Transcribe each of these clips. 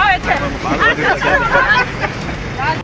হয়েছে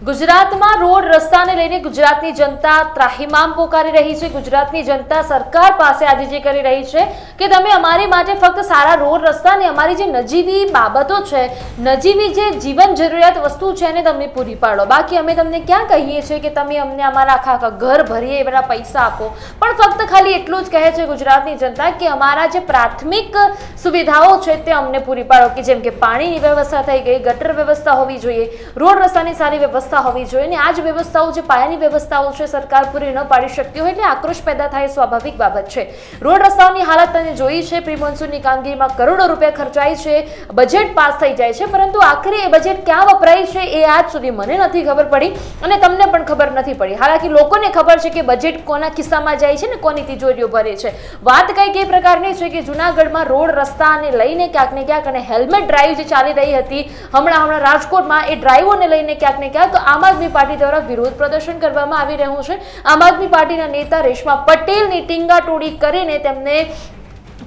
ગુજરાતમાં રોડ રસ્તાને લઈને ગુજરાતની જનતા ત્રાહિમામ પોકારી રહી છે. ગુજરાતની જનતા સરકાર પાસે આજે જે કરી રહી છે કે તમે અમારી માટે ફક્ત સારા રોડ રસ્તા ને અમારી જે નજીવી બાબતો છે, નજીવી જે જીવન જરૂરિયાત વસ્તુ છે એને તમને પૂરી પાડો. બાકી અમે તમને ક્યાં કહીએ છીએ કે તમે અમને અમારા આખા આખા ઘર ભરીએ એવા પૈસા આપો. પણ ફક્ત ખાલી એટલું જ કહે છે ગુજરાતની જનતા કે અમારા જે પ્રાથમિક સુવિધાઓ છે તે અમને પૂરી પાડો. કે જેમ કે પાણીની વ્યવસ્થા થઈ ગઈ, ગટર વ્યવસ્થા હોવી જોઈએ, રોડ રસ્તાની સારી વ્યવસ્થા હોવી જોઈએ અને આ જ વ્યવસ્થાઓ જે પાયાની વ્યવસ્થાઓ છે, સરકાર પૂરી ન પાડી શકતી હોય એટલે આક્રોશ પેદા થાય સ્વાભાવિક બાબત છે. રોડ રસ્તાઓની હાલત તમે જોઈ છે પ્રી મોન્સૂનની કામગીરીમાં કરોડો રૂપિયા ખર્ચાય છે બજેટ પાસ થઈ જાય છે, પરંતુ આખરે એ બજેટ ક્યાં વપરાય છે એ આજ સુધી મને નથી ખબર પડી અને તમને પણ ખબર નથી પડી. હાલાકી લોકોને ખબર છે કે બજેટ કોના ખિસ્સામાં જાય છે ને કોની તિજોરીઓ ભરે છે. વાત કંઈક એ પ્રકારની છે કે જુનાગઢમાં રોડ રસ્તાને લઈને ક્યાંક ને ક્યાંક અને હેલ્મેટ ડ્રાઈવ જે ચાલી રહી હતી હમણાં હમણાં રાજકોટમાં એ ડ્રાઈવોને લઈને ક્યાંક ને ક્યાંક આમ આદમી પાર્ટી દ્વારા વિરોધ પ્રદર્શન કરવામાં આવી રહ્યું છે. આમ આદમી પાર્ટીના નેતા રેશમા પટેલની ટીંગાટોડી કરીને તેમને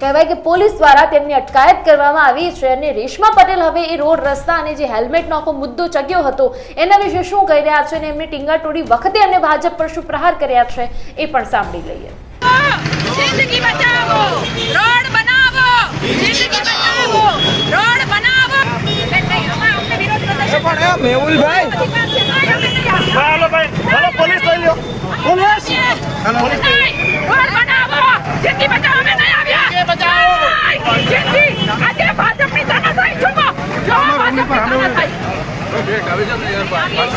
કહેવાય કે પોલીસ દ્વારા તેમની અટકાયત કરવામાં આવી છે અને રેશમા પટેલ હવે એ રોડ રસ્તા અને જે હેલ્મેટનો આખો મુદ્દો ચગ્યો હતો એના વિશે શું કહી રહ્યા છે અને એમની ટીંગાટોડી વખતે એમને ભાજપ પર શું પ્રહાર કર્યા છે એ પણ સાંભળી લઈએ. જિંદગી બચાવો રોડ બનાવો જિંદગી બચાવો રોડ બનાવો. એટલે આમાં અમને વિરોધ પ્રદર્શન પણ એ મેહુલભાઈ. હાલો પોલીસ રોડ બનાવો જિંદગી બચાવો અમે નહીં આવ્યા નહીં, જિંદગી આજે ભાજપની તાનાશાહી જુઓ જો ભાજપની તાનાશાહી નહીં,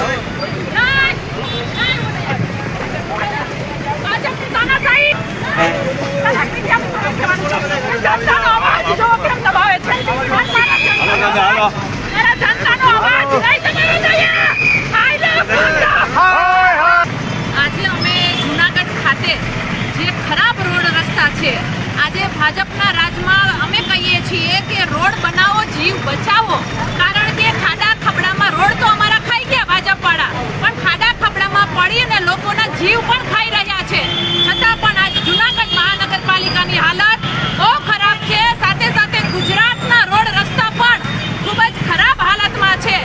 નહીં, ભાજપની તાનાશાહી ભાજપની કેમ કરે છે? જનતાનો અવાજ જો કેમ દબાવે છે હાલો મારા જનતાનો અવાજ નહીં દબાવવો જોઈએ આઈ લવ પંજાબ આજે અમે જુનાગઢ ખાતે જે ખરાબ રોડ રસ્તા છે. આજે ભાજપના રાજમાં અમે કહીએ છીએ કે રોડ બનાવો જીવ બચાવો. કારણ કે ખાડા ખબડામાં રોડ તો અમારા ખાઈ ગયા ભાજપવાળા પણ ખાડા ખબડામાં પડી અને લોકોના જીવ પણ ખાઈ રહ્યા છે છતાં પણ આજ જુનાગઢ મહાનગરપાલિકાની હાલત બહુ ખરાબ છે સાથે સાથે ગુજરાતના રોડ રસ્તા પણ ખૂબ જ ખરાબ હાલતમાં છે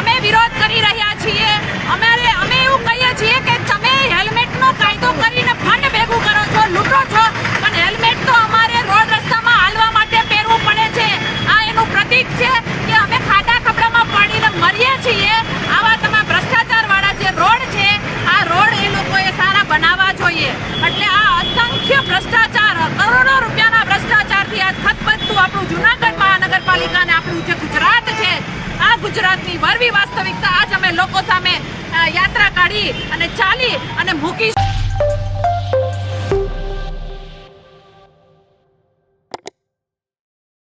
અમે વિરોધ કરી રહ્યા છીએ અમારે અમે એવું કહીએ છીએ કે તમે હેલ્મેટનો કાયદો કરીને ફંડ ભેગું કરો છો લૂંટો છો પણ હેલ્મેટ તો અમારે રોડ રસ્તામાં હાલવા માટે પહેરવું પડે છે આ એનું પ્રતીક છે કે અમે ખાડા કપડામાં પડીને મરીએ છીએ આવા તમામ ભ્રષ્ટાચારવાળા જે રોડ છે આ રોડ એ લોકોએ સારા બનાવવા જોઈએ એટલે આ અસંખ્ય ભ્રષ્ટાચાર કરોડો રૂપિયાના ભ્રષ્ટાચારથી આજ ખતબદતું આપણું જુનાગઢ મહાનગરપાલિકા અને આપણું જે ગુજરાત છે, આ ગુજરાતની વરવી વાસ્તવિકતા આજ અમે લોકો સામે યાત્રા કાઢી અને ચાલી અને મૂકી